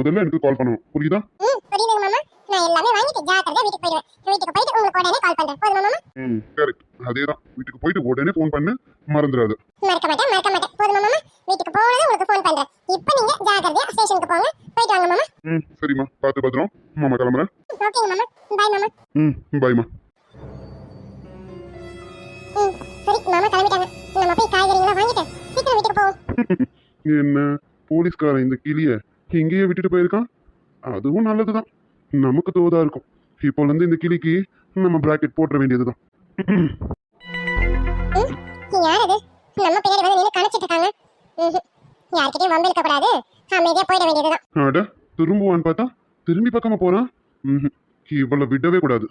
முதல்ல எனக்கு கால் பண்ணணும். புரியுதா? நான் எல்லாமே வாங்கிட்டு ஜாக்கிரதையா வீட்டுக்கு போயிடுவேன். வீட்டுக்கு போயிட்டு உங்களுக்கு உடனே கால் பண்றேன். போதுமா மாமா? ம் கரெக்ட் அதே தான் வீட்டுக்கு போயிட்டு உடனே ஃபோன் பண்ணு. மறந்துடாது. மறக்க மாட்டேன் மறக்க மாட்டேன். போதுமா மாமா? வீட்டுக்கு போனதும் உங்களுக்கு ஃபோன் பண்றேன். இப்போ நீங்க ஜாக்கிரதையா ஸ்டேஷனுக்கு போங்க. போயிட்டு வாங்க மாமா. ம் சரிம்மா. பத்திரம். மாமா கிளம்புறேன். ஓகேங்க மாமா. பாய் மாமா. ம் பாய்மா ம். சரி மாமா கிளம்பிட்டாங்க. நம்ம போய் காய்கறிங்களாம் வாங்கிட்டு சீக்கிரம் வீட்டுக்கு போவோம். என்ன? போலீஸ்காரன் இந்த கிளிய இங்கேயே விட்டுட்டு போயிருக்கான். அதுவும் நல்லதுதான். நமக்கு தோதா இருக்கும். இப்போ இருந்து இந்த கிளிக்கு நம்ம பிராக்கெட் போட்டுற வேண்டியதுதான். ம் யார் அது நம்ம பின்னாடி வந்து நின்று கணச்சிட்டு இருக்காங்க. யார்கிட்டயும் வம்பு இருக்க கூடாது. அமைதியா போயிட வேண்டியதுதான். அட திரும்புவான்னு பார்த்தா திரும்பி பக்கமா போறான். இவ்வளவு விடவே கூடாது.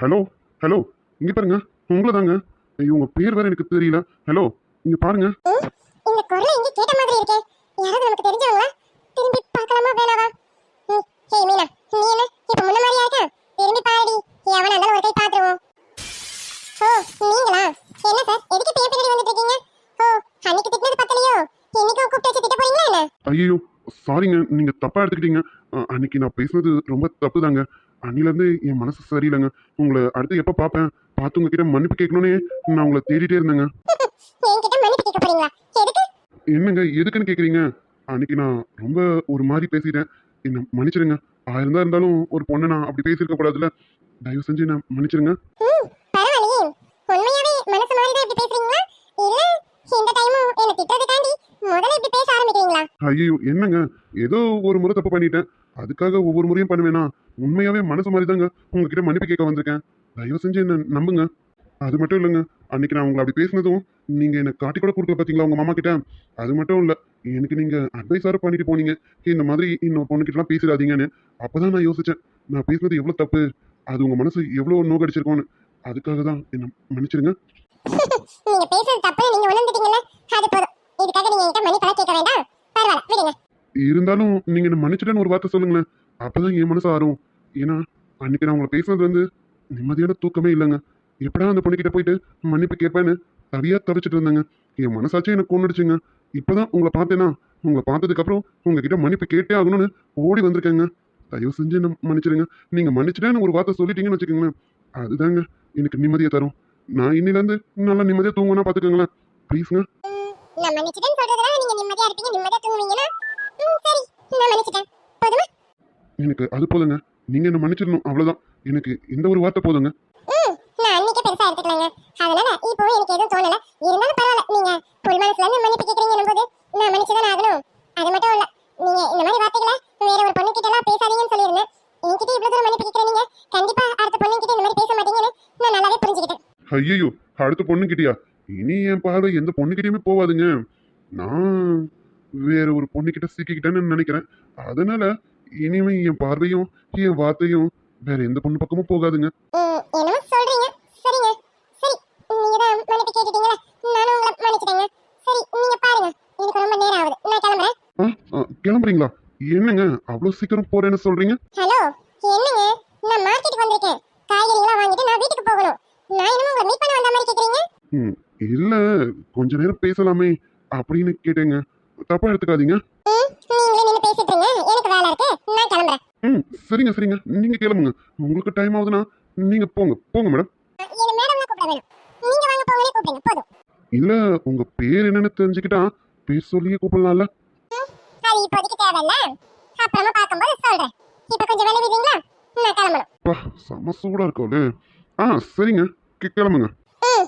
ஹலோ ஹலோ இங்க பாருங்க. உங்களை தாங்க உங்க பேர் வேற எனக்கு தெரியல. ஹலோ இங்க பாருங்க. இந்த குரல் எங்க கேட்ட மாதிரி இருக்கே. யாராவது நமக்கு தெரிஞ்சவங்களா? திரும்பி பார்க்கலாமா வேணாவா? ஹே மீனா நீ என்ன? இப்ப முன்ன மாதிரியா இருக்க? திரும்பி பாருடி. எவனா இருந்தாலும் ஒரு கை பாத்துருவோம் ஓ நீங்களா? என்ன சார் எதுக்கு என் பின்னாடி வந்துட்டு இருக்கீங்க? ஓ அன்னைக்கு திட்டினது பத்தலையோ? இன்னைக்கு கூப்பிட்டு வச்சு திட்ட போறீங்களா என்ன? ஐயோ சாரிங்க நீங்க தப்பா எடுத்துக்கிட்டீங்க. அன்னைக்கு நான் பேசுனது ரொம்ப தப்பு தாங்க அன்னிலேருந்து என் மனசு சரியில்லைங்க. உங்களை அடுத்து எப்போ பார்ப்பேன்? பார்த்து உங்ககிட்ட மன்னிப்பு கேட்கணுன்னே நான் உங்களை தேடிட்டே இருந்தேங்க. என்னங்க எதுக்குன்னு கேட்குறீங்க அன்னைக்கு நான் ரொம்ப ஒரு மாதிரி பேசிட்டேன். என்ன மன்னிச்சிடுங்க. ஆயிரம் தான் இருந்தாலும் ஒரு பொண்ணை நான் அப்படி பேசியிருக்க கூடாதுல்ல. தயவு செஞ்சு நான் மன்னிச்சிடுங்க. ஐயோ என்னங்க? ஏதோ ஒரு முறை தப்பு பண்ணிட்டேன். அதுக்காக ஒவ்வொரு முறையும் பண்ணுவேனா? உண்மையாவே மனசு மாதிரி தாங்க உங்ககிட்ட மன்னிப்பு கேட்க வந்திருக்கேன். தயவு செஞ்சு என்ன நம்புங்க. அது மட்டும் இல்லைங்க. அன்னைக்கு நான் உங்களை அப்படி பேசினதும் நீங்க எனக்கு காட்டி கூட கொடுக்கல பாத்தீங்களா உங்க மாமா கிட்ட? அது மட்டும் இல்ல எனக்கு நீங்க அட்வைஸார பண்ணிட்டு போனீங்க. இந்த மாதிரி இன்னொரு பொண்ணுகிட்டலாம் பேசிடாதீங்கன்னு அப்பதான் நான் யோசிச்சேன். நான் பேசினது எவ்வளவு தப்பு? அது உங்க மனசு எவ்வளவு நோகடிச்சிருக்கோன்னு அதுக்காக தான் என்ன மன்னிச்சிடுங்க. நீங்க பேசுறது தப்புன்னு நீங்க உணர்ந்துட்டீங்கல்ல? அது போதும். இதுக்காக நீங்க என்கிட்ட மன்னிப்பெல்லாம் கேட்க வேண்டாம். பரவாயில்ல விடுங்க. இருந்தாலும் நீங்க என்ன மன்னிச்சிட்டேன்னு ஒரு வார்த்தை சொல்லுங்களேன். அப்பதான் என் மனசு ஆறும். ஏன்னா அன்னைக்கு நான் உங்களை பேசுனது வந்து நிம்மதியான தூக்கமே இல்லைங்க. எப்படா அந்த பொண்ணுகிட்ட போயிட்டு மன்னிப்பு கேட்பேன்னு தவியா தவிச்சிட்டு இருந்தேங்க. என் மனசாச்சும் எனக்கு கொண்டுடுச்சுங்க இப்பதான் உங்களை பார்த்தேனா உங்களை பார்த்ததுக்கு அப்புறம் உங்ககிட்ட மன்னிப்பு கேட்டே ஆகணும்னு ஓடி வந்திருக்கேங்க. தயவு செஞ்சு என்ன மன்னிச்சிடுங்க. நீங்க மன்னிச்சிட்டேன்னு ஒரு வார்த்தை சொல்லிட்டீங்கன்னு வச்சுக்கோங்களேன். அதுதாங்க எனக்கு நிம்மதியை தரும். நான் இன்னிலேருந்து நல்லா நிம்மதியாக தூங்குனா பார்த்துக்கோங்களேன் ப்ளீஸ்ங்க நான் மன்னிச்சிட்டேன்னு சொல்றதுனால நீங்க நிம்மதியா இருப்பீங்க நிம்மதியா தூங்குவீங்கன்னா ம், சரி. நான் மன்னிச்சிட்டேன். போதுமா? எனக்கு அது போதுங்க. நீங்க என்ன மன்னிச்சிடணும் அவ்வளவுதான். எனக்கு இந்த ஒரு வார்த்தை போதுங்க. அன்னைக்கே பெருசா எடுத்துக்கலாங்க. அதனால இப்போ எனக்கு எதுவும் தோணல. இருந்தாலும் பரவாயில்ல. நீங்க புல் மனசுல இருந்து மன்னிப்பு கேக்குறீங்க போது நான் மன்னிச்சுதான் ஆகணும். அது மட்டும் இல்ல. நீங்க இந்த மாதிரி வார்த்தைகளை வேற ஒரு பொண்ணு கிட்ட எல்லாம் பேசாதீங்கன்னு சொல்லியிருந்தேன். என்கிட்ட இவ்வளவு தூரம் மன்னிப்பு கேக்குறீங்க கண்டிப்பா அடுத்த பொண்ணு கிட்ட இந்த மாதிரி பேச மாட்டீங்கன்னு நான் நல்லாவே புரிஞ்சுக்கிட்டேன். ஐயோ அடுத்த பொண்ணுகிட்டயா? இனி என் பார்வை எந்த பொண்ணுகிட்டயுமே போவாதுங்க. நான் வேற ஒரு பொண்ணுகிட்ட சிக்கிக்கிட்டேன்னு நினைக்கிறேன். அதனால இனிமே என் பார்வையும் என் வார்த்தையும் வேற எந்த பொண்ணு பக்கமும் போகாதுங்க ம், என்னமோ சொல்றீங்க சரிங்க சரி நீங்க தான் மன்னிப்பு கேட்டுட்டீங்களா மன்னிச்சிட்டேங்க சரி நீங்க பாருங்க. எனக்கு ரொம்ப நேரம் ஆகுது. நான் கிளம்புறேன். கிளம்புறீங்களா? என்னங்க அவ்வளோ சீக்கிரம் போறேன்னு சொல்றீங்க? ஹலோ என்னங்க? நான் மார்க்கெட்டுக்கு வந்திருக்கேன். காய்கறிலாம் வாங்கிட்டு நான் வீட்டுக்கு போகணும். நான் என்னமோ உங்களை மீட் பண்ண வந்த மாதிரி கேக்குறீங்க? ம், இல்ல கொஞ்ச நேரம் பேசலாமே அப்படின்னு கேட்டேங்க. தப்பா எடுத்துக்காதீங்க. நீங்களே நின்று பேசிட்டு இருங்க. எனக்கு வேலை இருக்கு. நான் கிளம்புறேன். ம் சரிங்க சரிங்க. நீங்க கிளம்புங்க. உங்களுக்கு டைம் ஆகுதுன்னா நீங்க போங்க. போங்க மேடம். என்ன மேடம்லாம் கூப்பிட வேணாம். நீங்க வாங்க கூப்பிடுங்க. போதும். இல்ல உங்க பேர் என்னன்னு தெரிஞ்சுக்கிட்டா பேர் சொல்லியே கூப்பிடலாம்ல. அது இப்போதைக்கு தேவையில்ல. அப்புறமா பார்க்கும்போது சொல்றேன். இப்போ கொஞ்சம் வேலை விடுறீங்களா? நான் கிளம்பணும். செம சூடா இருக்கோலே ஆ சரிங்க. கிளம்புங்க. ம்.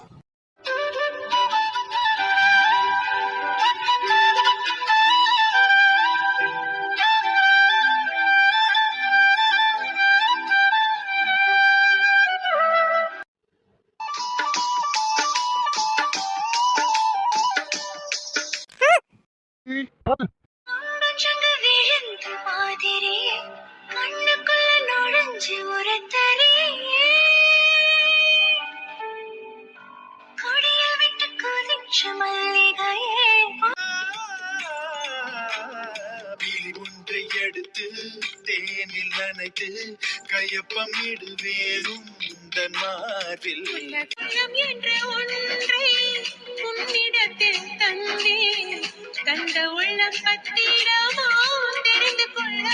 மார்பில் உள்ளம் என்ற ஒன்றை உன்னிடத்தில் தந்தேன். தந்த உள்ளம் பத்திரமோ தெரிந்து கொள்ள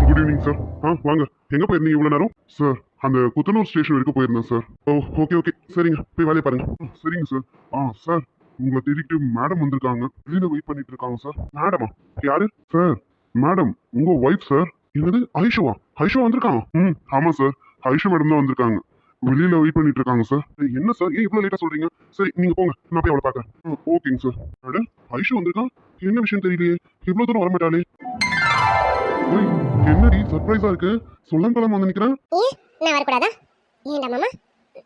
குட் ஈவினிங் சார் ஆ வாங்க. எங்க போயிருந்தீங்க இவ்வளவு நேரம்? சார் அந்த குத்தனூர் ஸ்டேஷன் வரைக்கும் போயிருந்தேன் சார் ஓ ஓகே ஓகே சரிங்க. போய் வேலையை பாருங்க. சரிங்க சார் ஆ சார் உங்களை தேடிட்டு மேடம் வந்திருக்காங்க. வெளியில வெயிட் பண்ணிட்டு இருக்காங்க சார் மேடமா யாரு? சார் மேடம் உங்க ஒய்ஃப் சார் என்னது? ஐஷுவா? ஐஷுவா வந்திருக்காங்க ம் ஆமா சார் ஐஷு மேடம் தான் வந்திருக்காங்க. வெளியில வெயிட் பண்ணிட்டு இருக்காங்க சார் என்ன சார் ஏன் இவ்வளவு லேட்டா சொல்றீங்க? சரி நீங்க போங்க. நான் போய் அவளை பார்க்கறேன் ஓகேங்க சார் மேடம் ஐஷு வந்திருக்கான் என்ன விஷயம் தெரியலையே. இவ்வளவு தூரம் வரமாட்டாளே என்னடி சர்ப்ரைஸா இருக்கு? சொல்லம் பழம் வந்து நிக்கிறேன் நான் வரக்கூடாதா? மாமா?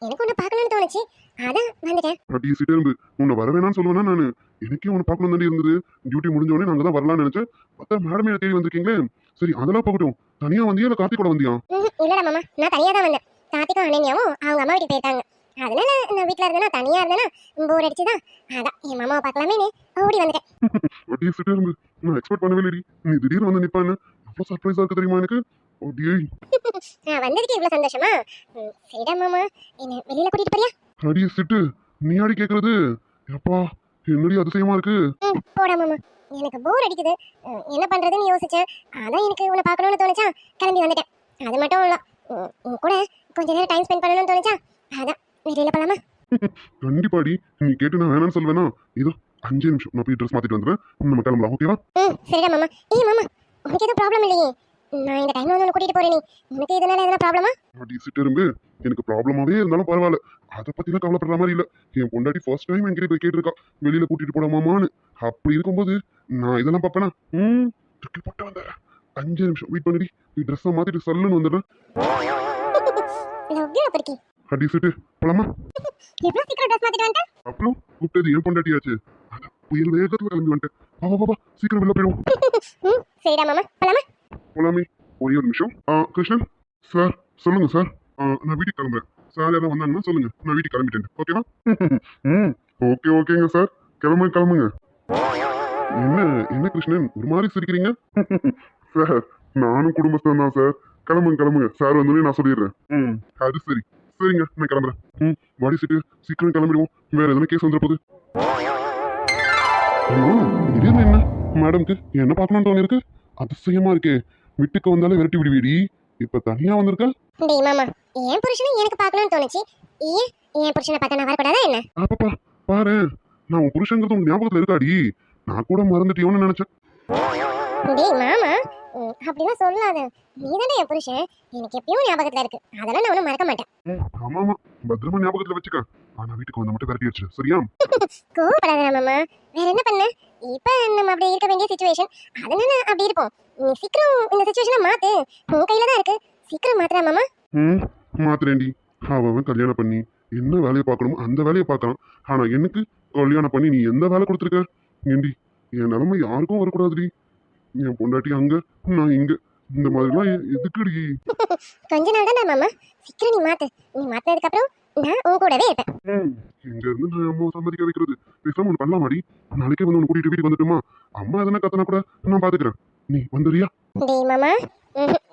எனக்கு ஒன்று பார்க்கணும்னு தோணுச்சு. அதான் வந்துட்டேன். அடி சிட்டேருந்து உன்னை வர வேணாம்னு சொல்லுவேனா நான்? எனக்கே உன்னை பார்க்கணும் தாண்டி இருந்தது. டியூட்டி முடிஞ்ச உடனே நாங்க தான் வரலாம்னு நினைச்சேன். பார்த்தா மேடமே தேடி வந்திருக்கீங்களே. சரி அதெல்லாம் போகட்டும். தனியா வந்தியா இல்ல கார்த்திக் கூட வந்தியா? இல்லடா மாமா நான் தனியாக தான் வந்தேன். கார்த்திக்கும் அனன்யாவும் அவங்க அம்மா வீட்டுக்கு போயிருக்காங்க அதனால நான் வீட்டில் இருந்தேனா தனியாக இருந்தேனா போர் அடிச்சுதான் அதான் என் மாமாவை பார்க்கலாமேன்னு ஓடி வந்துட்டேன். அடி சிட்டேருந்து நான் எக்ஸ்பெக்ட் பண்ணவே இல்லடி நீ திடீர்னு வந்து நிப்பான்னு. அவ்வளோ சர்ப்ரைஸா இருக்கு தெரியுமா எனக்கு? அடியே. நான் வந்ததுக்கு இவ்வளோ சந்தோஷமா? சரிடா மாமா. என்ன வெளியில் கூட்டிகிட்டு போறியா? அடியே சிட்டு. நீ ஆடி கேக்குறது? எப்பா என்னடி அதிசயமா இருக்கு? போடா மாமா. எனக்கு போர் அடிக்குது. என்ன பண்றதுன்னு யோசிச்சேன். அதான் எனக்கு உன்னை பார்க்கணும்னு தோணுச்சா? கிளம்பி வந்துட்டேன். அது மட்டும் இல்ல. கூட கொஞ்ச நேரம் டைம் ஸ்பெண்ட் பண்ணணும்னு தோணுச்சா? அதான் வெளியில போலாமா? கண்டிப்பாடி. நீ கேட்டு நான் வேணாம்னு சொல்வேனா இதோ அஞ்சு நிமிஷம். நான் போய் ட்ரெஸ் மாத்திட்டு வந்துடுறேன். நம்ம கிளம்பலாம் ஓகேவா ம் சரிடா மாமா. ஏய் மாமா உனக்கு எதுவும் ப்ராப்ளம் இல்லையே? நான் இந்த டைம்ல வந்து உன்னை கூட்டிட்டு போறேன். நீ உனக்கு இதனால எதனா ப்ராப்ளமா அடி சிட்டெரும்பு எனக்கு ப்ராப்ளமாவே இருந்தாலும் பரவாயில்ல. அதை பத்திலாம் கவலைப்படுற மாதிரி இல்ல. என் பொண்டாட்டி ஃபர்ஸ்ட் டைம் என்கிட்ட போய் கேட்டிருக்கா. வெளியில கூட்டிட்டு போடாமான்னு அப்படி இருக்கும்போது நான் இதெல்லாம் பார்ப்பேனா? ம். தூக்கி போட்டு வந்தேன். அஞ்சு நிமிஷம். வெயிட் பண்ணிடி. நீ ட்ரெஸ்ஸை மாத்திட்டு சல்லுன்னு வந்துடுறேன். அடி சிட்டு. போலாமா? அப்புறம் கூப்பிட்டது என் பொண்டாட்டியாச்சு. அதான் புயல் வேகத்துல கிளம்பி வந்துட்டேன். வா வா வா சீக்கிரம் வெளில போயிடும் ம் சரிடா மாமா. போலாமா? போலாமே. ஒரே ஒரு நிமிஷம். ஆ கிருஷ்ணன்? சார் சொல்லுங்க சார். ஆ, நான் வீட்டுக்கு கிளம்புறேன். சார் யாராவது வந்தாங்கன்னா சொல்லுங்க. நான் வீட்டுக்கு கிளம்பிட்டேன். ஓகேவா? ம். ஓகே ஓகேங்க சார். கிளம்புங்க கிளம்புங்க. என்ன என்ன கிருஷ்ணன்? ஒரு மாதிரி சிரிக்கிறீங்க? சார் நானும் குடும்பஸ்தான் தான் சார். கிளம்புங்க கிளம்புங்க. சார் வந்தோடனே நான் சொல்லிடுறேன். ம். அது சரி. சரிங்க நான் கிளம்புறேன். ம் வாடி சிட்டு. சீக்கிரம் கிளம்பிடுவோம். வேற எதுனா கேஸ் வந்துட போகுது ஐயோ, திடீர்னு என்ன? மேடம்க்கு என்ன பார்க்கணும்னு தோணிருக்கு அதிசயமா இருக்கே. வீட்டுக்கு வந்தாலே விரட்டி விடுவீடி இப்ப தனியா வந்திருக்க? டேய் மாமா. என் புருஷனை எனக்கு பார்க்கணும்னு தோணுச்சு. ஏன்? என் புருஷனை பார்த்தா நான் வரக்கூடாதா என்ன? அப்பப்பா பாரு. நான் உன் புருஷங்கிறது உன் ஞாபகத்துல இருக்காடி. நான் கூட மறந்துட்டியோன்னு நினைச்சேன். டேய் மாமா. அப்படிலாம் சொல்லாத. நீதானே என் புருஷன். எனக்கு எப்பயும் ஞாபகத்துல இருக்கு. அதெல்லாம் நான் ஒன்றும் மறக்க மாட்டேன். ஆமா ஆமா பத்திரமா ஞாபகத்துல வச்சுக்க. ஆனா வீட்டுக்கு வந்த மட்டும் விரட்டி வச்சு சரியா? கோவப்படாத மாமா. வேற என்ன பண்ண? இப்ப நம்ம அப்படி இருக்க வேண்டிய சுச்சுவேஷன் அதனால அப்படி இருப்போம். நீ சீக்கிரம் இந்த சுச்சுவேஷனை மாத்து. உன் கையில தான் இருக்கு. சீக்கிரம் மாத்துறா மாமா. ம் மாத்திரேண்டி அவன் கல்யாணம் பண்ணி என்ன வேலையை பார்க்கணுமோ அந்த வேலையை பார்க்கறான் ஆனா எனக்கு கல்யாணம் பண்ணி நீ எந்த வேலை கொடுத்துருக்க? ஏண்டி என் நிலைமை யாருக்கும் வரக்கூடாதுடி. என் பொண்டாட்டி அங்க நான் இங்க. இந்த மாதிரிலாம் எதுக்குடி? கொஞ்ச நாள் தான்டா மாமா. சீக்கிரம் நீ மாத்து. நீ மாத்தினதுக்கு அப்புறம் நான் உன் கூடவே இருப்பேன். ம், இங்க இருந்து நான் அம்மா சம்மதிக்க வைக்கிறது. பேசாம ஒன்று பண்ணலாமாடி? நாளைக்கே வந்து உன்னை கூட்டிட்டு வீட்டுக்கு வந்துட்டுமா? அம்மா எதனா கத்தனா கூட நான் பாத்துக்கிறேன். நீ வந்துறியா டேய் மாமா.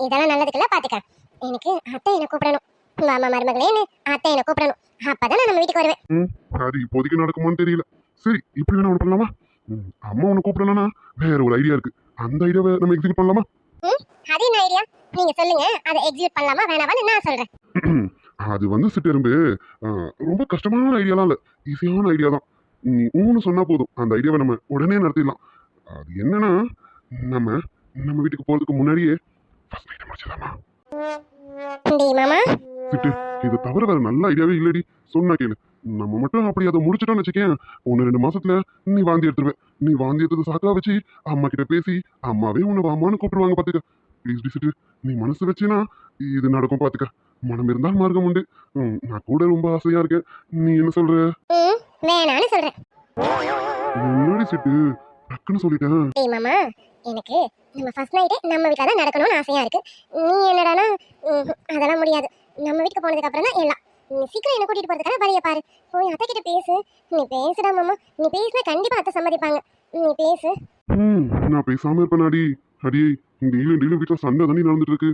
இதெல்லாம் நல்லதுக்கெல்லாம் பாத்துக்க எனக்கு அத்தை என்ன கூப்பிடணும். மாமா மருமகளேன்னு அத்தை என்ன கூப்பிடணும். அப்பதான் நான் நம்ம வீட்டுக்கு வருவேன். ம் அது இப்போதைக்கு நடக்குமான்னு தெரியல. சரி இப்படி வேணா ஒன்று பண்ணலாமா? ம், அம்மா உன்னை கூப்பிடணும்னா வேற ஒரு ஐடியா இருக்கு. அந்த ஐடியாவை நம்ம எக்ஸிக்யூட் பண்ணலாமா? அது என்ன ஐடியா நீங்க சொல்லுங்க. அதை எக்ஸிக்யூட் பண்ணலாமா வேணாமான்னு நான் சொல்றேன். அது வந்து சிட்டெரும்பு. ரொம்ப கஷ்டமான ஐடியாலாம் இல்லை. ஈஸியான ஐடியா தான். நீ ஊன்னு சொன்னா போதும். அந்த ஐடியாவை நம்ம உடனே நடத்திடலாம். அது என்னன்னா நம்ம நம்ம வீட்டுக்கு போறதுக்கு முன்னாடியே ஃபர்ஸ்ட் நைட்டை முடிச்சிடலாமா டேய் மாமா. சிட்டு இது தவிர வேற நல்ல ஐடியாவே இல்லடி. சொன்னா கேளு. நம்ம மட்டும் அப்படி அதை முடிச்சிட்டோம்னு வச்சுக்கேன். ஒன்று ரெண்டு மாசத்துல நீ வாந்தி எடுத்துருவ நீ வாந்தி எடுத்தது சாக்கா வச்சு அம்மா கிட்ட பேசி அம்மாவே உன்னை வாமான்னு கூப்பிடுவாங்க பாத்துக்க. ப்ளீஸ் டி சிட்டு நீ மனசு வச்சினா இது நடக்கும் பாத்துக்க. மனம் இருந்தால் மார்க்கம் உண்டு. நான் கூட ரொம்ப ஆசையா இருக்கேன். நீ என்ன சொல்ற? வேணான்னு சொல்றேன். சிட்டு? டக்குன்னு சொல்லிட்டேன். டேய் மாமா எனக்கு நம்ம ஃபர்ஸ்ட் நைட்டு நம்ம வீட்டில் தான் நடக்கணும்னு ஆசையா இருக்கு. நீ என்னடானா ம், அதெல்லாம் முடியாது. நம்ம வீட்டுக்கு போனதுக்கு அப்புறம் தான் எல்லாம். நீ சீக்கிரம் என்ன கூட்டிட்டு போறதுக்கான வழியை பாரு. போய் அத்தை கிட்ட பேசு. நீ பேசுடா மாமா. நீ பேசினா கண்டிப்பா அத்தை சம்மதிப்பாங்க. நீ பேசு. ம் நான் பேசாம இருப்பேன் அடி அடி டெய்லியும் டெய்லியும் வீட்டில் சண்டை தானே நடந்துட்டு இருக்கு.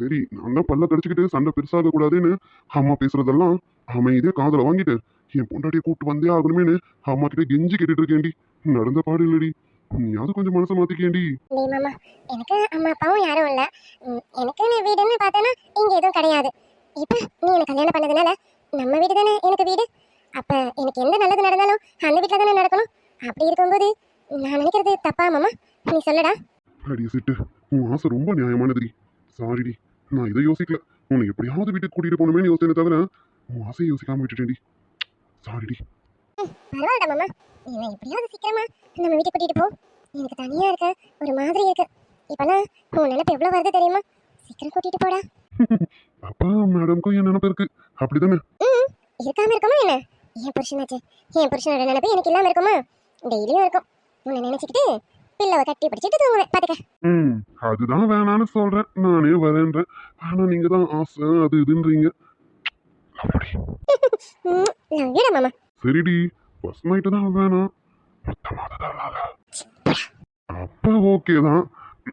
சரி நான் தான் பல்ல கடிச்சிக்கிட்டு சண்டை பெருசாக கூடாதுன்னு அம்மா பேசுறதெல்லாம் அமைதியா காதுல வாங்கிட்டு என் பொண்டாட்டியை கூப்பிட்டு வந்தே ஆகணுமேனு அம்மா கிட்ட கெஞ்சி கேட்டுட்டு இருக்கேன்டி நடந்த பாடு இல்லடி. நீயாவது கொஞ்சம் மனசை மாத்திக்கேண்டி டேய் மாமா எனக்கு அம்மா அப்பாவும் யாரும் இல்ல. ம், எனக்குன்னு வீடுன்னு பார்த்தேன்னா இங்க எதுவும் கிடையாது. இப்ப நீ எனக்கு கல்யாணம் பண்ணதுனால நம்ம வீடு தானே எனக்கு வீடு? அப்ப எனக்கு எந்த நல்லது நடந்தாலும் அந்த வீட்டில் தானே நடக்கணும்? அப்படி இருக்கும்போது நான் நினைக்கிறது தப்பா மாமா? நீ சொல்லடா. அடி சிட்டு உன் ஆசை ரொம்ப நியாயமானதுடி. சாரிடி நான் இதை யோசிக்கல. உன்னை எப்படியாவது வீட்டுக்கு கூட்டிட்டு போகணுமே யோசனை தவிர உன் ஆசையை யோசிக்காம விட்டுட்டேன்டி சாரிடி பரவாயில்ல மாமா என்ன எப்படியாவது சீக்கிரமா நம்ம வீட்டுக்கு கூட்டிட்டு போ எனக்கு தனியா இருக்க ஒரு மாதிரி இருக்கு இப்பெல்லாம் உன் நினைப்பு எவ்வளவு வருது தெரியுமா சீக்கிரம் கூட்டிட்டு போடா அப்பா மேடம்க்கும் என் நினப்பு இருக்கு அப்படிதானே ம் இருக்காம இருக்குமா என்ன என் புருஷனாச்சு என் புருஷனோட நினைப்பு எனக்கு இல்லாம இருக்குமா? டெய்லியும் இருக்கும். உன்னை நினைச்சுக்கிட்டு பில்லவை கட்டி பிடிச்சிட்டு தூங்குவேன். பாத்துக்க. ம் அதுதான் வேணான்னு சொல்றேன். நானே வரேன்றேன். ஆனா நீங்க தான் ஆசை அது இதுன்றீங்க. அப்படி. நான் வீட மாமா? சரிடி. ஃபர்ஸ்ட் நைட்டு தான் வேணாம். மொத்தமாக தான். அப்ப ஓகே தான்.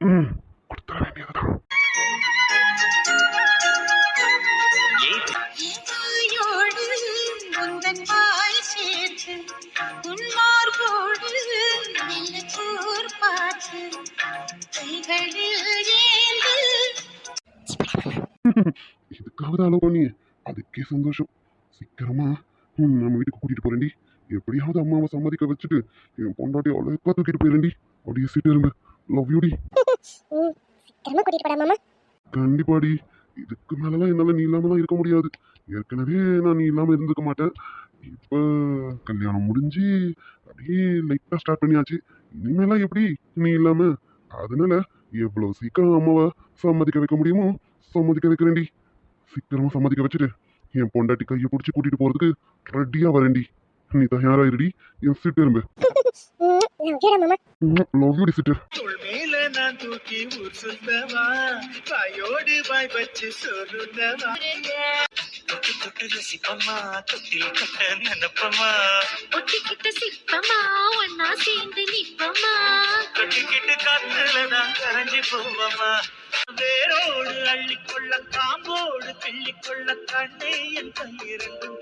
ம் கொடுத்துட வேண்டியதுதான். வாயோடு இதுக்காவது அளவு பண்ணி அதுக்கே சந்தோஷம். சீக்கிரமா ம், நம்ம வீட்டுக்கு கூட்டிட்டு போறேன்டி. எப்படியாவது அம்மாவை சம்மதிக்க வச்சுட்டு என் பொண்டாட்டி அவ்வளோ தூக்கிட்டு போயிரேன்டி அப்படியே சீட்டு இரும்பு லவ் யூடி கண்டிப்பாடி. இதுக்கு மேலலாம் என்னால நீ இல்லாமலாம் இருக்க முடியாது. ஏற்கனவே நான் நீ இல்லாம இருந்துக்க மாட்டேன். இப்போ கல்யாணம் முடிஞ்சு அப்படியே லைட்டா ஸ்டார்ட் பண்ணியாச்சு. இனிமேலாம் எப்படி நீ இல்லாம? அதனால எவ்வளவு சீக்கிரம் அம்மாவை சம்மதிக்க வைக்க முடியுமோ சம்மதிக்க வைக்கிறேன்டி. சீக்கிரமா சம்மதிக்க வச்சுட்டு என் பொண்டாட்டி கையை பிடிச்சி கூட்டிட்டு போறதுக்கு ரெடியா வரேன்டி. நீ தயாரா இருடி. என் சிட்டு இரும்பு லவ் சிட்டு. மேல நான் தூக்கி ஊர் சுத்தவா? வச்சு சொல்லுந்தவா தொட்டு தொட்டு ரசிப்பம்மா தொட்டில் கட்ட நினப்பம்மா. ஒட்டிக்கிட்டு சிப்பமா ஒன்னா சேர்ந்து நிப்பமா தொட்டிக்கிட்டு காத்துல நான் கரைஞ்சு போவம்மா. வேரோடு அள்ளிக்கொள்ள காம்போடு கிள்ளிக்கொள்ள கண்ணே என் கையிரண்டும்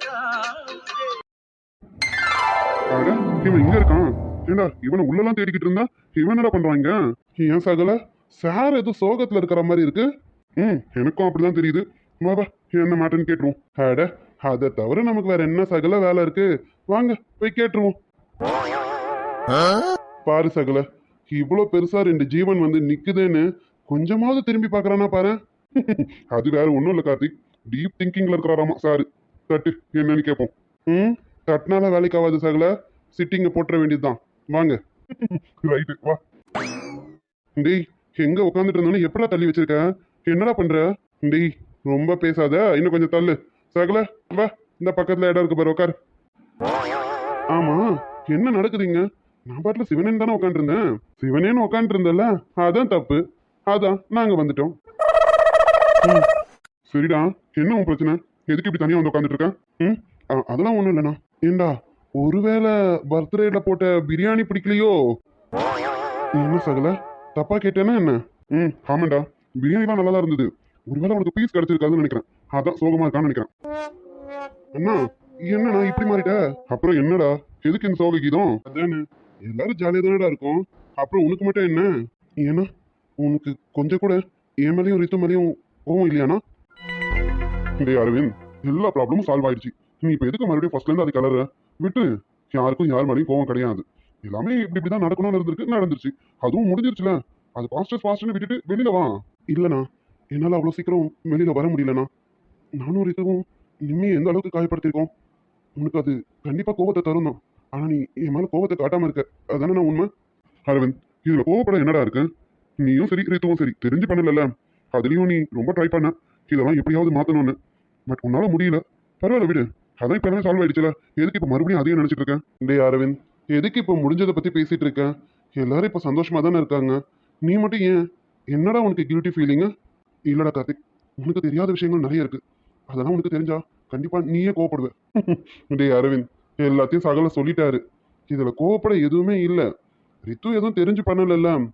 இவன் இங்க இருக்கான். ஏண்டா இவனை உள்ளலாம் தேடிக்கிட்டு இருந்தா? இவன் என்னடா பண்றாங்க? ஏன் சகல? சார் ஏதோ சோகத்துல இருக்கிற மாதிரி இருக்கு. ம் எனக்கும் அப்படிதான் தெரியுது. வா வா. என்ன மாட்டேன்னு கேட்டுருவோம். அட அதை தவிர நமக்கு வேற என்ன சகல வேலை இருக்கு? வாங்க போய் கேட்டுருவோம். பாரு சகல இவ்வளோ பெருசா ரெண்டு ஜீவன் வந்து நிக்குதுன்னு கொஞ்சமாவது திரும்பி பாக்குறானா பாரு. அது வேற ஒன்றும் இல்லை கார்த்திக். டீப் திங்கிங்ல இருக்கிறாராமா சாரு. தட்டு என்னன்னு கேட்போம். ம்? தட்டினால வேலைக்கு ஆகாது சகல. சிட்டிங்க போட்டுற வேண்டியதுதான். வாங்க. ரைட்டு வா. டேய் எங்க உட்காந்துட்டு இருந்தாலும் எப்படா தள்ளி வச்சிருக்க? என்னடா பண்ற? டேய் ரொம்ப பேசாத. இன்னும் கொஞ்சம் தள்ளு. சகல வா. இந்த பக்கத்துல இடம் இருக்கு பாரு உட்கார் ஆமா என்ன நடக்குதுங்க நான் பாட்டுல சிவனேன்னு தானே உட்காந்துருந்தேன் சிவனேன்னு உட்காந்துருந்தல அதான் தப்பு. அதான் நாங்க வந்துட்டோம். ம், சரிடா என்ன உன் பிரச்சனை? எதுக்கு இப்படி தனியா வந்து உட்காந்துட்டு இருக்கேன் ம்? அதெல்லாம் ஒண்ணும் இல்லைண்ணா. ஏண்டா ஒருவேளை பர்த்டேல போட்ட பிரியாணி பிடிக்கலையோ? என்ன சகல? தப்பா கேட்டேன்னா என்ன? ம் ஆமாண்டா. பிரியாணிலாம் நல்லா தான் இருந்தது. ஒருவேளை உனக்கு பீஸ் கிடைச்சிருக்காதுன்னு நினைக்கிறேன். அதான் சோகமா இருக்கான்னு நினைக்கிறேன். அண்ணா என்னண்ணா இப்படி மாறிட்ட? அப்புறம் என்னடா? எதுக்கு இந்த சோக கீதம்? அதானே. எல்லாரும் ஜாலியாக தானடா இருக்கும். அப்புறம் உனக்கு மட்டும் என்ன? ஏன்னா உனக்கு கொஞ்சம் கூட என் மேலேயும் ரித்து மேலேயும் கோவம் இல்லையாண்ணா? டே அரவிந்த் எல்லா ப்ராப்ளமும் சால்வ் ஆயிடுச்சு. நீ இப்போ எதுக்கு மறுபடியும் ஃபர்ஸ்ட்லேருந்து அது கலர விட்டு. யாருக்கும் யார் மேலேயும் கோவம் கிடையாது. எல்லாமே இப்படி இப்படி தான் நடக்கணும்னு இருந்திருக்கு நடந்துருச்சு. அதுவும் முடிஞ்சிருச்சுல. அது பாஸ்டர்ஸ் பாஸ்டர்னு விட்டுட்டு வெளியில வா. இல்லைண்ணா. என்னால் அவ்வளோ சீக்கிரம் வெளியில் வர முடியலண்ணா. நானும் ரித்துவும் நிம்மியை எந்த அளவுக்கு காயப்படுத்திருக்கோம் உனக்கு அது கண்டிப்பாக கோவத்தை தரும் தான் ஆனால் நீ என் மேலே கோவத்தை காட்டாமல் இருக்க. அதானே நான் உண்மை? அரவிந்த் இதில் கோவப்பட என்னடா இருக்கு? நீயும் சரி ரித்துவும் சரி. தெரிஞ்சு பண்ணலல்ல. அதுலேயும் நீ ரொம்ப ட்ரை பண்ண. இதெல்லாம் எப்படியாவது மாற்றணும்னு பட் உன்னால் முடியல. பரவாயில்ல விடு. அதான் இப்போ எல்லாம் சால்வ் ஆயிடுச்சுல. எதுக்கு இப்போ மறுபடியும் அதையும் நினச்சிட்டு இருக்கேன் டே அரவிந்த் எதுக்கு இப்போ முடிஞ்சதை பற்றி பேசிகிட்டு இருக்கேன் எல்லாரும் இப்போ சந்தோஷமாக தானே இருக்காங்க. நீ மட்டும் ஏன்? என்னடா உனக்கு கில்ட்டி ஃபீலிங்கு இல்லடா கார்த்திக் உனக்கு தெரியாத விஷயங்கள் நிறைய இருக்கு. அதெல்லாம் உனக்கு தெரிஞ்சா கண்டிப்பா நீயே கோவப்படுவ. டேய் அரவிந்த் எல்லாத்தையும் சகல சொல்லிட்டாரு. இதுல கோவப்பட எதுவுமே இல்லை. ரித்து எதுவும் தெரிஞ்சு பண்ணலல்ல.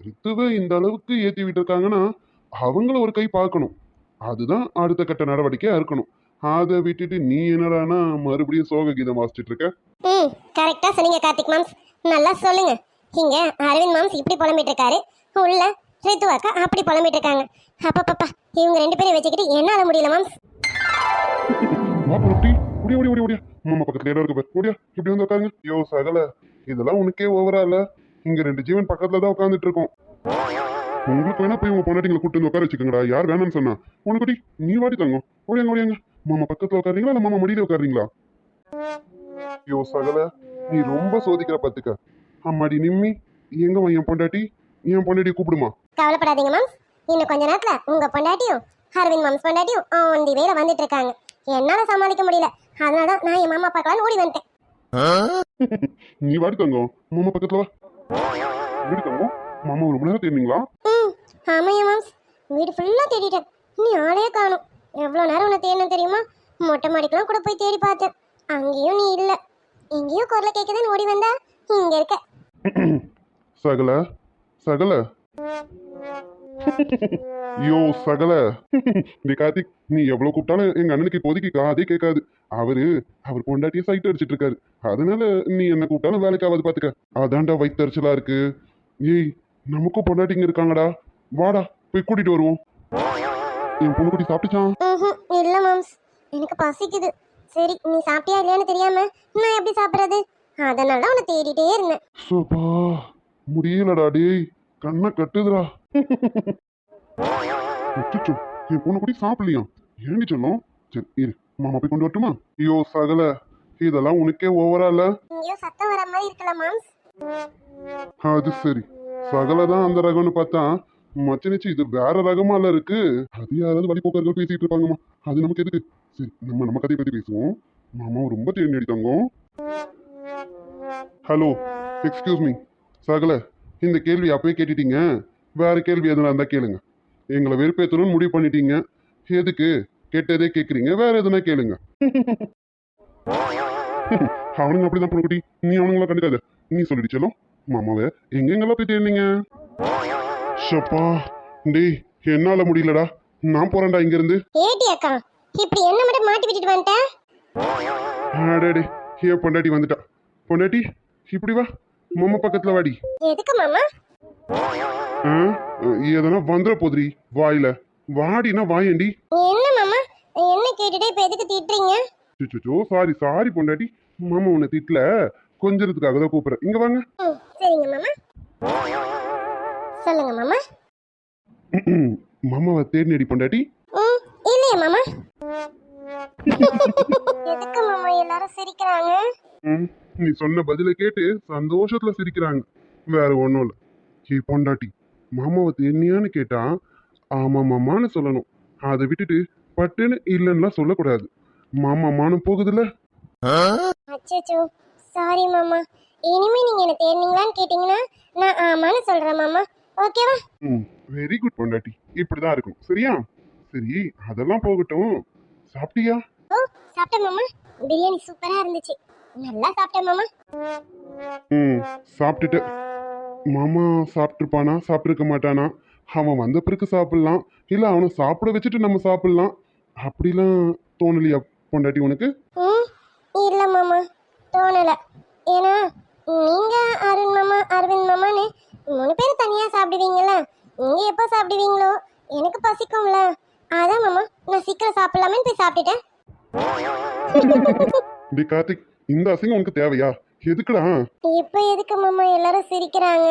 ரித்துவை இந்த அளவுக்கு ஏத்தி விட்டுருக்காங்கன்னா அவங்கள ஒரு கை பார்க்கணும். அதுதான் அடுத்த கட்ட நடவடிக்கையா இருக்கணும். அதை விட்டுட்டு நீ என்னடானா மறுபடியும் சோக கீதம் வாசிச்சுட்டு இருக்க? ம் கரெக்டா சொன்னீங்க கார்த்திக் மாம்ஸ். நல்லா சொல்லுங்க. இங்க அரவிந்த் மாம்ஸ் இப்படி புலம்பிட்டு இருக்காரு. உள்ள ரித்து அக்கா அப்படி புலம்பிட்டு இருக்காங்க. அப்பப்பப்பா இவங்க ரெண்டு பேரும் வச்சுக்கிட்டு என்னால முடியல மாம்ஸ் வா பொருட்டி ஓடியா ஓடியா ஓடியா ஓடியா. மாமா பக்கத்துல இடம் இருக்கு பாரு. ஓடியா இப்படி வந்து உட்காருங்க யோ சகல. இதெல்லாம் உனக்கே ஓவரா இல்ல. இங்க ரெண்டு ஜீவன் பக்கத்துல தான் உட்காந்துட்டு இருக்கோம். உங்களுக்கு வேணா போய் உங்க பொண்டாட்டிங்களை கூட்டு வந்து உட்கார வச்சுக்கோங்கடா. யார் வேணாம்னு சொன்னா. உனக்குடி நீ வாடி தங்கம். ஓடியாங்க ஓடியாங்க. மாமா பக்கத்துல உட்காருங்களா இல்ல மாமா மடியில உட்காருங்களா யோ சகல. நீ ரொம்ப சோதிக்கிற பாத்துக்க. அம்மாடி நிம்மி. எங்க என் பொண்டாட்டி? என் பொண்டாட்டி கூப்பிடுமா? கவலைப்படாதீங்க மாம்ஸ் இன்னும் கொஞ்ச நேரத்துல உங்க பொண்டாட்டியும் அரவிந்த் மாம்ஸ் பொண்டாட்டியும் ஆன் தி வேல வந்துட்டு இருக்காங்க. என்னால சமாளிக்க முடியல. அதனால தான் நான் என் மாமா பார்க்கலான்னு ஓடி வந்துட்டேன். நீ வாடி தங்கம். மாமா பக்கத்துல வா. வீடு தங்கம். மாமா ஒரு மணி நேரம் தேடினீங்களா? ம் ஆமாய்யா மாம்ஸ். வீடு ஃபுல்லாக தேடிட்டேன். நீ ஆளே காணும். எவ்வளோ நேரம் உன்னை தேடணும் தெரியுமா? மொட்டை மாடிக்கெல்லாம் கூட போய் தேடி பார்த்தேன். அங்கேயும் நீ இல்லை. எங்கேயோ குரலை கேட்குதுன்னு ஓடி வந்தா இங்கே இருக்க. சகல. சகல. யோ சகல. நீ கார்த்திக் நீ எவ்வளவு கூப்பிட்டாலும் எங்க அண்ணனுக்கு இப்போதைக்கு காதே கேட்காது. அவரு அவர் பொண்டாட்டிய சைட் அடிச்சிட்டு இருக்காரு. அதனால நீ என்ன கூப்பிட்டாலும் வேலைக்கு ஆகாது பாத்துக்க. அதான்டா வயிற்றுச்சலா இருக்கு. ஏய் நமக்கும் பொண்டாட்டிங்க இருக்காங்கடா. வாடா போய் கூட்டிட்டு வருவோம். என் பொண்ணுக்குட்டி சாப்பிட்டுச்சான் இல்லை மாம்ஸ். எனக்கு பசிக்குது. சரி நீ சாப்பிட்டியா இல்லையான்னு தெரியாம நான் எப்படி சாப்பிட்றது? அதனால தான் உன்னை தேடிட்டே இருந்தேன். முடியலடா டேய். கண்ணை கட்டுதுடா. அச்சச்சோ, என் பொண்ணு குடி சாப்பிடலையா? ஏண்டி சொன்னோம் சரி இரு மாமா போய் கொண்டு வரட்டுமா? ஐயோ சகல. இதெல்லாம் உனக்கே ஓவரா இல்ல? எங்கேயோ சத்தம் வர மாதிரி இருக்கல மாம்ஸ்? அது சரி. சகல தான் அந்த ரகம்னு பார்த்தா மச்சனிச்சு இது வேற ரகமா இல்ல இருக்கு? அது யாராவது வழிபோக்கர்கள் பேசிட்டு இருப்பாங்கம்மா. அது நமக்கு எதுக்கு? சரி நம்ம நம்ம கதையை பத்தி பேசுவோம். மாமா ரொம்ப தேடி அடித்தாங்க ஹலோ எக்ஸ்கியூஸ் மீ சகல இந்த கேள்வி அப்பவே கேட்டுட்டீங்க. வேற கேள்வி எதுனா இருந்தா கேளுங்க. எங்களை வெறுப்பேற்றணும்னு முடிவு பண்ணிட்டீங்க. எதுக்கு? கேட்டதே கேட்குறீங்க வேற எதுனா கேளுங்க. அவனுங்க அப்படிதான் பொண்ணுக்குட்டி. நீ அவனுங்கள கண்டுக்காத. நீ சொல்லிடு செல்லம். மாமாவை எங்கெங்கெல்லாம் போய் தேடினீங்க? ஷப்பா. டேய் என்னால முடியலடா. நான் போறேன்டா இங்க இருந்து ஏடி அக்கா இப்படி என்ன மட்டும் மாட்டி விட்டுட்டு வந்துட்டேன் ஆடே ஏன் பொண்டாட்டி வந்துட்டா. பொண்டாட்டி இப்படி வா. மாமா பக்கத்துல வாடி. எதுக்கு மாமா? எதனா வந்துட போதுரி வாயில. வாடினா வாயண்டி. என்ன மாமா? என்ன கேட்டுட்டே இப்போ எதுக்கு திட்டுறீங்க? சுச்சோ சாரி சாரி பொண்டாட்டி. மாமா உன்னை திட்டல. கொஞ்சத்துக்காக தான் கூப்பிடுறேன். இங்க வாங்க. சரிங்க மாமா. சொல்லுங்க மாமா. மாமாவை தேடினடி பொண்டாட்டி. இல்லையா மாமா. எதுக்கு மாமா எல்லாரும் சிரிக்கிறாங்க? நீ சொன்ன பதிலை கேட்டு சந்தோஷத்துல சிரிக்கிறாங்க. வேற ஒன்றும் இல்லை. ஏ பொண்டாட்டி. மாமாவை தேனியான்னு கேட்டா ஆமா மாமான்னு சொல்லணும். அதை விட்டுட்டு பட்டுன்னு இல்லைன்னுலாம் சொல்லக்கூடாது. மாமா மானம் போகுதுல்ல? அச்சோ சாரி மாமா. இனிமே நீங்க என்ன தேடினீங்களான்னு கேட்டிங்கன்னா நான் ஆமான்னு சொல்றேன் மாமா. ஓகேவா ம் வெரி குட் பொண்டாட்டி. இப்படிதான் இருக்கும் சரியா? சரி அதெல்லாம் போகட்டும். சாப்பிட்டியா? ஓ சாப்பிட்டேன் மாமா. பிரியாணி சூப்பரா இருந்துச்சு. நல்லா சாப்பிட்டேன் மாமா. ம் சாப்பிட்டுட்டு மாமா சாப்பிட்ருப்பானா சாப்பிட்ருக்க மாட்டானா? அவன் வந்த பிறகு சாப்பிட்லாம். இல்லை அவனை சாப்பிட வச்சுட்டு நம்ம சாப்பிட்லாம். அப்படிலாம் தோணலையா பொண்டாட்டி உனக்கு? இல்ல மாமா தோணல. ஏன்னா நீங்க அருண் மாமா அரவிந்த் மாமான்னு மூணு பேரும் தனியா சாப்பிடுவீங்கல்ல? நீங்க எப்போ சாப்பிடுவீங்களோ? எனக்கு பசிக்கும்ல. அதான் மாமா நான் சீக்கிரம் சாப்பிடலாமேன்னு போய் சாப்பிட்டுட்டேன். டி கார்த்திக் இந்த அசிங்கம் உனக்கு தேவையா? எதுக்குடா? இப்போ எதுக்கு மாமா எல்லாரும் சிரிக்கிறாங்க?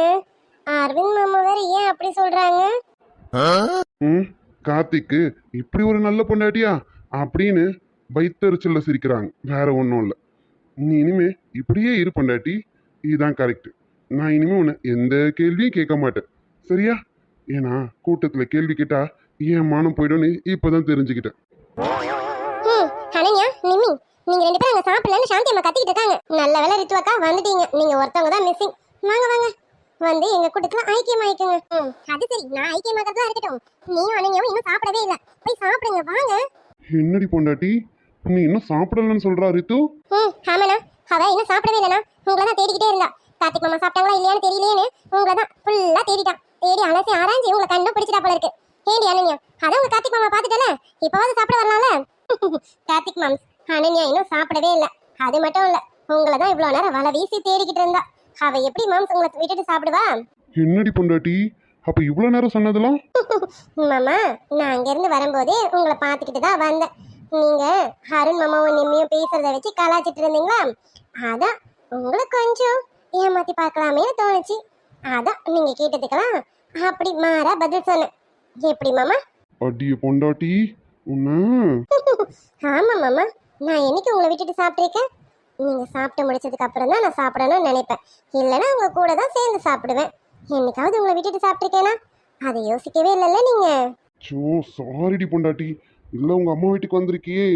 அரவிந்த் மாமா வேற ஏன் அப்படி சொல்றாங்க? ம் கார்த்திக்கு இப்படி ஒரு நல்ல பொண்டாட்டியா? அப்படின்னு வைத்தறிச்சல்ல சிரிக்கிறாங்க. வேற ஒன்றும் இல்லை. நீ இனிமே இப்படியே இரு பொண்டாட்டி. இதுதான் கரெக்ட் நான் இனிமே உன்னை எந்த கேள்வியும் கேட்க மாட்டேன். சரியா? ஏன்னா கூட்டத்தில் கேள்வி கேட்டா ஏன் மானம் போயிடும்னு இப்போதான் தெரிஞ்சுக்கிட்டேன். நீங்க ரெண்டு பேரும் அங்க சாப்பிடலன்னு சாந்தி அம்மா கத்திக்கிட்டு இருக்காங்க. நல்ல வேலை ரித்துவாக்கா வந்துட்டீங்க. நீங்க ஒருத்தவங்க தான் மிஸ்ஸிங் வாங்க வாங்க. வந்து எங்க கூட்டத்துல ஐக்கியம் ஆயிக்குங்க அது சரி. நான் ஐக்கியமாக்கிறதா இருக்கட்டும். நீயும் அனன்யாவும் இன்னும் சாப்பிடவே இல்ல. போய் சாப்பிடுங்க வாங்க. என்னடி பொண்டாட்டி? நீ இன்னும் சாப்பிடலன்னு சொல்றா ரித்து? ம் ஆமாண்ணா. அவ இன்னும் சாப்பிடவே இல்லைண்ணா. உங்களை தான் தேடிக்கிட்டே இருந்தா. கார்த்திக் மாமா சாப்பிட்டாங்களா இல்லையான்னு தெரியலையேன்னு உங்களை தான் ஃபுல்லா தேடிட்டான் தேடி அலசி ஆராய்ஞ்சு உங்களை கண்டும் பிடிச்சிட்டா போல இருக்கு. ஏடி அனன்யா அதான் உங்க கார்த்திக் மாமா பாத்துட்டல இப்பவாவது சாப்பிட வரலாம்ல? கார்த்திக் மாம்ஸ் அனன்யா இன்னும் சாப்பிடவே இல்ல. அது மட்டும் இல்ல உங்களை தான் இவ்வளவு நேரம் வலை வீசி தேடிக்கிட்டு இருந்தா. அவ எப்படி மாம்ஸ் உங்களை விட்டுட்டு சாப்பிடுவா? என்னடி பொண்டாட்டி? அப்ப இவ்வளவு நேரம் சொன்னதெல்லாம்? மாமா நான் அங்கிருந்து வரும்போதே உங்களை பார்த்துக்கிட்டு தான் வந்தேன். நீங்க அருண் மாமாவும் நிம்மியும் பேசுறத வச்சு கலாச்சிட்டு இருந்தீங்களா? அதான் உங்களுக்கு கொஞ்சம் ஏமாத்தி பார்க்கலாமே தோணுச்சு. அதான் நீங்க கேட்டதுக்கெல்லாம் அப்படி மாறா பதில் சொன்னேன். எப்படி மாமா? அடிய பொண்டாட்டி ஆமா மாமா. நான் என்னைக்கு உங்களை விட்டுட்டு சாப்பிட்ருக்கேன் நீங்க சாப்பிட்டு முடிச்சதுக்கு அப்புறம் தான் நான் சாப்பிடணும்னு நினைப்பேன். இல்லைன்னா உங்க கூட தான் சேர்ந்து சாப்பிடுவேன். என்னைக்காவது உங்களை விட்டுட்டு சாப்பிட்ருக்கேனா அதை யோசிக்கவே இல்லைல்ல நீங்க? சோ சாரிடி பொண்டாட்டி. இல்ல உங்க அம்மா வீட்டுக்கு வந்திருக்கியே.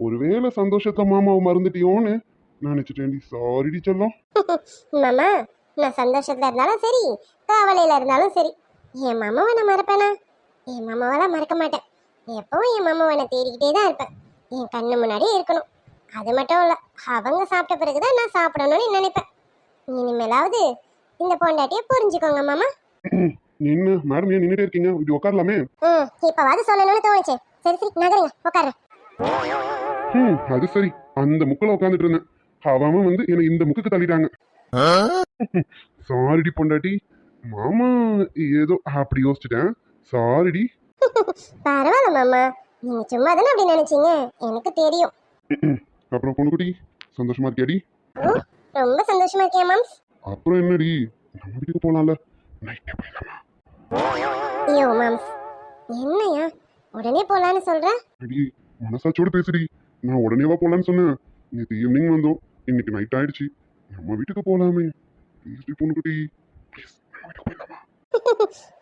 ஒருவேளை சந்தோஷத்தை மாமாவை மறந்துட்டியோன்னு நினைச்சிட்டேன்டி. சாரிடி செல்லம் மாமா நான் சந்தோஷத்துல இருந்தாலும் சரி கவலையில இருந்தாலும் சரி. என் மாமாவை நான் மறப்பேனா? என் மாமாவெல்லாம் மறக்க மாட்டேன். எப்பவும் என் மாமாவை நான் தேடிக்கிட்டே தான் இருப்பேன். என் கண்ணு முன்னாடியே இருக்கணும். அது மட்டும் இல்லை அவங்க சாப்பிட்ட பிறகுதான் நான் சாப்பிடணும்னு நினைப்பேன். இனிமேலாவது இந்த பொண்டாட்டியை புரிஞ்சுக்கோங்க மாமா. என்ன? மேடம் ஏன் நின்றுட்டே இருக்கீங்க? இப்படி உட்காரலாமே? ம் இப்போவாது சொல்லணும்னு தோணுச்சு. சரி சரி நகருங்க உட்காரு ம் அது சரி. அந்த முக்கில் உட்காந்துட்டு இருந்தேன். அவன் வந்து என்னை இந்த முக்குக்கு தள்ளிட்டாங்க. சாரிடி பொண்டாட்டி. மாமா ஏதோ அப்படி யோசிச்சிட்டேன். சாரிடி. பரவாயில்ல மாமா. நீங்க சும்மா தானே அப்படி நினைச்சீங்க? எனக்கு தெரியும். அப்புறம் பொண்ணுக்குட்டி சந்தோஷமா இருக்கியாடி? ரொம்ப சந்தோஷமா இருக்கேன் மாம்ஸ்? அப்புறம் என்னடி? நம்ம வீட்டுக்கு போலாம்ல. நைட்டே போயிடலாமா? ஐயோ மாம்ஸ். என்னையா உடனே போலான்னு சொல்ற? அடி மனசாட்சியோட பேசுடி. நான் உடனேவா போலான்னு சொன்னேன். நேற்று ஈவினிங் வந்தோம். இன்னைக்கு நைட் ஆயிடுச்சு. நம்ம வீட்டுக்கு போலாமே. ப்ளீஸ் பொண்ணுக்குட்டி ப்ளீஸ் நம்ம வீட்டுக்கு போயிடலாமா.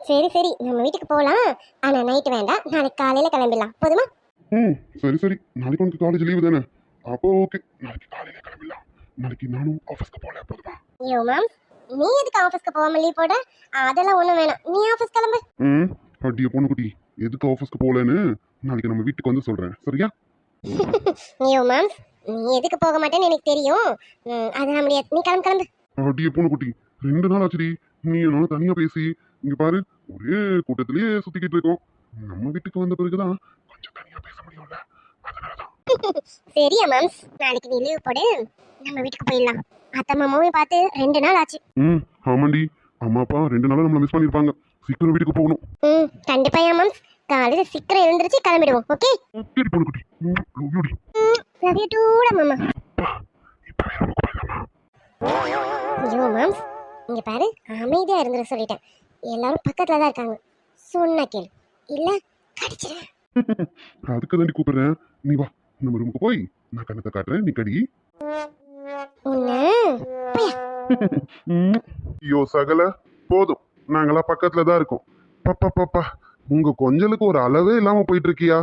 சரி சரி. நம்ம வீட்டுக்கு போலாம். ஆனா நைட் வேண்டாம். நாளைக்கு காலையில கிளம்பிடலாம். போதுமா? ம் சரி சரி. நாளைக்கு உனக்கு காலேஜ் லீவு தானே? அப்போ ஓகே நாளைக்கு காலையில கிளம்பிடலாம். நாளைக்கு நானும் ஆஃபீஸ்க்கு போகல போதுமா? ஐயோ மேம் நீ எதுக்கு ஆஃபீஸ்க்கு போகாம லீவ் போட? அதெல்லாம் ஒண்ணும் வேணாம். நீ ஆஃபீஸ் கிளம்பு. ம் அடிய பொண்ணுக்குட்டி. எதுக்கு ஆஃபீஸ்க்கு போகலன்னு நாளைக்கு நம்ம வீட்டுக்கு வந்து சொல்றேன். சரியா? ஐயோ மேம் நீ எதுக்கு போக மாட்டேன்னு எனக்கு தெரியும். ம், அதெல்லாம் முடியாது. நீ கிளம்பு கிளம்பு. அடிய பொண்ணுக்குட்டி. ரெண்டு நாள் ஆச்சுடி. நீ என்னால தனியா பேசி இங்க பாரு ஒரே கூட்டத்திலேயே சுத்திக்கிட்டு இருக்கோம். நம்ம வீட்டுக்கு வந்த பிறகுதான் கொஞ்சம் தனியா பேச முடியும்ல. அதனாலதான். சரியா மேம் நாளைக்கு நீ லீவ் போடு. நம்ம வீட்டுக்கு போயிடலாம். அத்தை மாமாவையும் பார்த்து ரெண்டு நாள் ஆச்சு. ம் ஆமாண்டி. அம்மா அப்பா ரெண்டு நாளா நம்மள மிஸ் பண்ணிருப்பாங்க. சீக்கிரம் வீட்டுக்கு போகணும். ம் கண்டிப்பா ஏன் மேம் காலையில சீக்கிரம் எழுந்திருச்சு கிளம்பிடுவோம் ஓகே சரி பொண்ணுக்குட்டி. love you டி. லவ் யூ டூட மாமா. ஐயோ மேம் இங்க பாரு அமைதியா இருந்துட சொல்லிட்டேன். எல்லாரும் பக்கத்துல தான் இருக்காங்க. சொன்ன கேளு. இல்ல கடிச்சிடுவேன் அதுக்கு தாண்டி கூப்பிடுறேன். நீ வா. நம்ம ரூமுக்கு போய் நான் கண்ணத்தை காட்டுறேன். நீ கடி. ஐயோ சகல. போதும். நாங்களா பக்கத்துல தான் இருக்கோம் பப்பா பாப்பா உங்க கொஞ்சலுக்கு ஒரு அளவே இல்லாம போயிட்டு இருக்கியா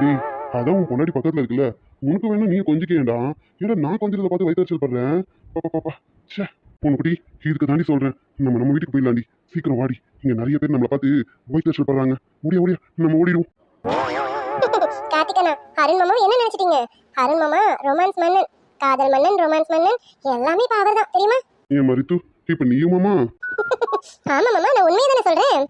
டேய் அதான் உன் பொண்டாடி பக்கத்துல இருக்குல்ல. உனக்கு வேணா நீ கொஞ்சிக்க வேண்டாம். ஏன்னா நான் கொஞ்சத்தை பார்த்து வயிற்றுச்சல் படுறேன். பாப்பா பாப்பா ச்சே. பொண்ணுக்குட்டி இதுக்கு தாண்டி சொல்றேன். நம்ம நம்ம வீட்டுக்கு போயிடலாண்டி. சீக்கிரம் வாடி. இங்க நிறைய பேர் நம்மளை பார்த்து வயிற்றுச்சல் படுறாங்க முடியா முடியா நம்ம ஓடிடுவோம். கார்த்திகனா அருண் மாமா என்ன நினைச்சிட்டீங்க? அருண் மாமா ரொமான்ஸ் மன்னன். காதல் மன்னன் ரொமான்ஸ் மன்னன். எல்லாமே இப்ப அவர் தான் தெரியுமா? ஏன் மரித்து இப்ப நீயும் மாமா? ஆமா மாமா நான் உண்மையை தானே சொல்றேன்.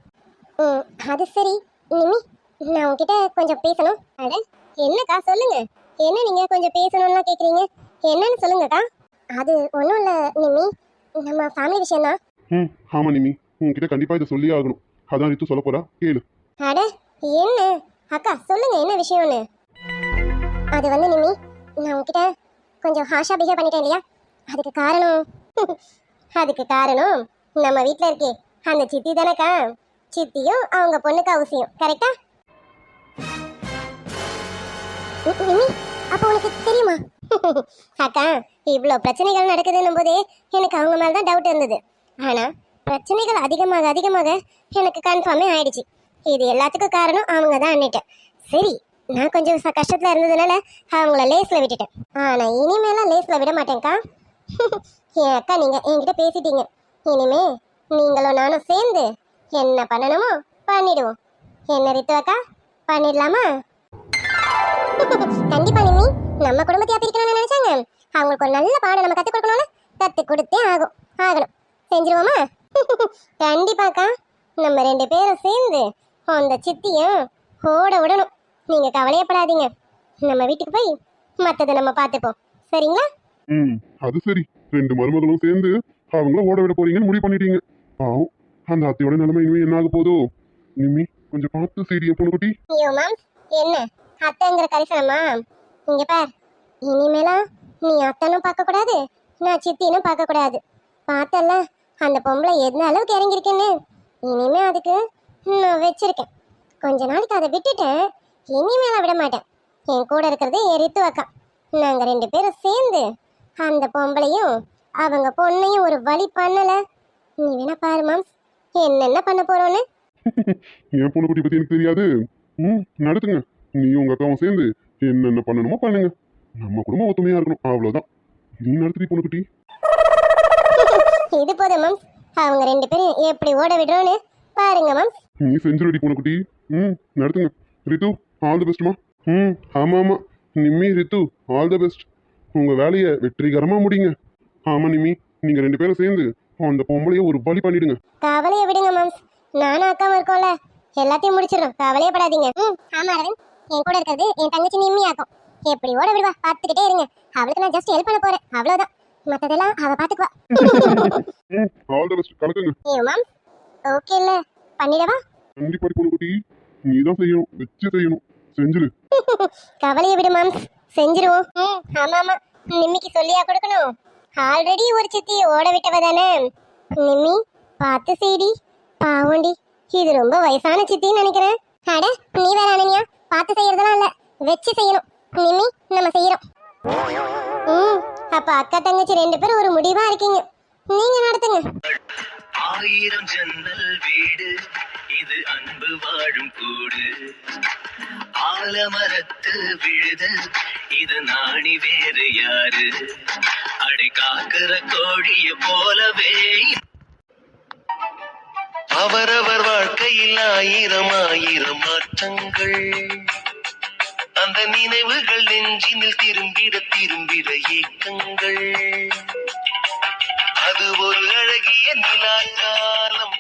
ம் அது சரி. நிமி நான் உன்கிட்ட கொஞ்சம் பேசணும். அட என்னக்கா சொல்லுங்க. என்ன நீங்க கொஞ்சம் பேசணும்லாம் கேக்குறீங்க? என்னன்னு சொல்லுங்கக்கா. அது ஒன்றும் இல்லை நிமி நம்ம ஃபேமிலி விஷயம் தான் ம் ஆமா நிமி. உன்கிட்ட கண்டிப்பா இதை சொல்லியே ஆகணும். அதான் ரித்து சொல்ல போறா. கேளு. அட என்ன? அக்கா சொல்லுங்க என்ன விஷயம்னு? அது வந்து நிமி நான் உன்கிட்ட கொஞ்சம் ஹாஷா பிஹேவ் பண்ணிட்டேன் இல்லையா? அதுக்கு காரணம்? அதுக்கு காரணம் நம்ம வீட்டில் இருக்கே. அந்த சித்தி தானேக்கா? சித்தியும் அவங்க பொண்ணுக்கு அவசியம். கரெக்டா நிமி அப்போ உனக்கு தெரியுமா? அக்கா இவ்வளோ பிரச்சனைகள் நடக்குதுன்னும் போதே எனக்கு அவங்க மேல தான் டவுட் இருந்தது. ஆனா பிரச்சனைகள் அதிகமாக அதிகமாக எனக்கு கன்ஃபார்மே ஆயிடுச்சு. இது எல்லாத்துக்கும் காரணம் அவங்க தான் அன்னிட்டு சரி நான் கொஞ்சம் ச- கஷ்டத்துல இருந்ததுனால அவங்கள லேஸில் விட்டுட்டேன். ஆனா இனிமேலாம் லேஸில் விட மாட்டேன்க்கா. என் அக்கா நீங்க என்கிட்ட பேசிட்டீங்க. இனிமே நீங்களும் நானும் சேர்ந்து என்ன பண்ணணுமோ பண்ணிடுவோம். என்ன ரித்துவக்கா பண்ணிடலாமா? கண்டிப்பா நிம்மி குடும்பத்தையா பிரிக்கணும்னு நினைச்சாங்க. அவங்களுக்கு ஒரு நல்ல பாடம் நம்ம கத்துக் கொடுக்கணும்ல கத்து கொடுத்தே ஆகும். ஆகணும். செஞ்சிருவோமா? கண்டிப்பாக்கா. நம்ம ரெண்டு பேரும் சேர்ந்து அந்த சித்தியும் ஓட விடணும். நீங்க கவலையப்படாதீங்க. நம்ம வீட்டுக்கு போய் மத்ததை நம்ம பார்த்துப்போம். சரிங்களா? ம் அது சரி. ரெண்டு மருமகளும் சேர்ந்து அவங்கள ஓட விட போறீங்கன்னு முடிவு பண்ணிட்டீங்க. பாவம். அந்த அத்தையோட நிலைமை இனிமே என்ன ஆக போதோ நிம்மி கொஞ்சம் பார்த்து சரி பொண்ணு குட்டி. ஐயோ மேம் என்ன? அத்தைங்கிற கரிசனமா? இங்க பார். இனிமேலாம் நீ அத்தனும் பார்க்கக்கூடாது நான் சித்தினும் பார்க்கக்கூடாது. பார்த்தல அந்த பொம்பளை எந்த அளவுக்கு இறங்கியிருக்குன்னு. இனிமே அதுக்கு நான் வச்சிருக்கேன். கொஞ்ச நாளைக்கு அதை விட்டுட்டேன். இனிமேல விட மாட்டேன் என் கூட இருக்கிறது என் ரித்து நாங்கள் நாங்க ரெண்டு பேரும் சேர்ந்து அந்த பொம்பளையும் அவங்க பொண்ணையும் ஒரு வழி பண்ணல. நீ வேணா பாரு மாம்ஸ் என்னென்ன பண்ண போறோன்னு? என் பொண்ணு குட்டி பத்தி எனக்கு தெரியாது. ம் நடத்துங்க. நீ உங்க அக்காவும் சேர்ந்து என்னென்ன பண்ணணுமோ பண்ணுங்க. நம்ம குடும்பம் ஒத்துமையா இருக்கணும். அவ்வளவுதான். நீ நடத்துறீ பொண்ணு குட்டி. இது போதும் மேம் அவங்க ரெண்டு பேரும் எப்படி ஓட விடுறோன்னு பாருங்க மேம் நீ செஞ்சுருடி பொண்ணு குட்டி. ம் நடத்துங்க. ரித்து ஆல் தி பெஸ்ட்மா ம். ஆமா ஆமா. Nimmi Ritu all the best உங்க வேலையை வெற்றிகரமா முடிங்க. ஆமா நிம்மி. நீங்க ரெண்டு பேரும் சேர்ந்து அந்த பொம்பளைய ஒரு வழி பண்ணிடுங்க. கவலையை விடுங்க மேம் நானும் அக்காவும் இருக்கோம்ல. எல்லாத்தையும் முடிச்சிடும் கவலையே படாதீங்க ம் ஆமா அரவிந்த். என் கூட இருக்கிறது என் தங்கச்சி நிம்மி ஆக்கும் எப்படி ஓட விடுவா? பார்த்துக்கிட்டே இருங்க. அவளுக்கு நான் ஜஸ்ட் ஹெல்ப் பண்ண போறேன். அவ்வளவுதான். மத்ததெல்லாம் அவ பாத்துக்குவா. All the best ma'am okay இல்ல. பண்ணிடவா? கண்டிப்பா பொண்ணு குட்டி. நீ தான் செய்யணும். வச்சு செய்யணும். செஞ்சிரு. கவலையை விடு மேம் செஞ்சிருவோம். ஆமா ஆமா நிம்மிக்கு சொல்லியா கொடுக்கணும்? ஆல்ரெடி ஒரு சித்தி ஓட விட்டவ தானே? நிம்மி பார்த்து செய்டி. பாவண்டி. இது ரொம்ப வயசான சித்தின்னு நினைக்கிறேன். அட நீ வேற அனன்யா. பார்த்து செய்யறதெல்லாம் இல்ல. வச்சு செய்யணும். நிம்மி நம்ம செய்யறோம். ம் அப்ப அக்கா தங்கச்சி ரெண்டு பேரும் ஒரு முடிவா இருக்கீங்க. நீங்க நடத்துங்க. ஆயிரம் ஜன்னல் வீடு இது அன்பு வாழும் கூடு. ஆலமரத்து விழுது இது நாணி வேறு யாரு? அடை காக்கிற கோழிய போலவே அவரவர் வாழ்க்கையில் ஆயிரம் ஆயிரம் மாற்றங்கள். அந்த நினைவுகள் நெஞ்சினில் திரும்பிட திரும்பிட ஏக்கங்கள். அது ஒரு அழகிய நிலா காலம்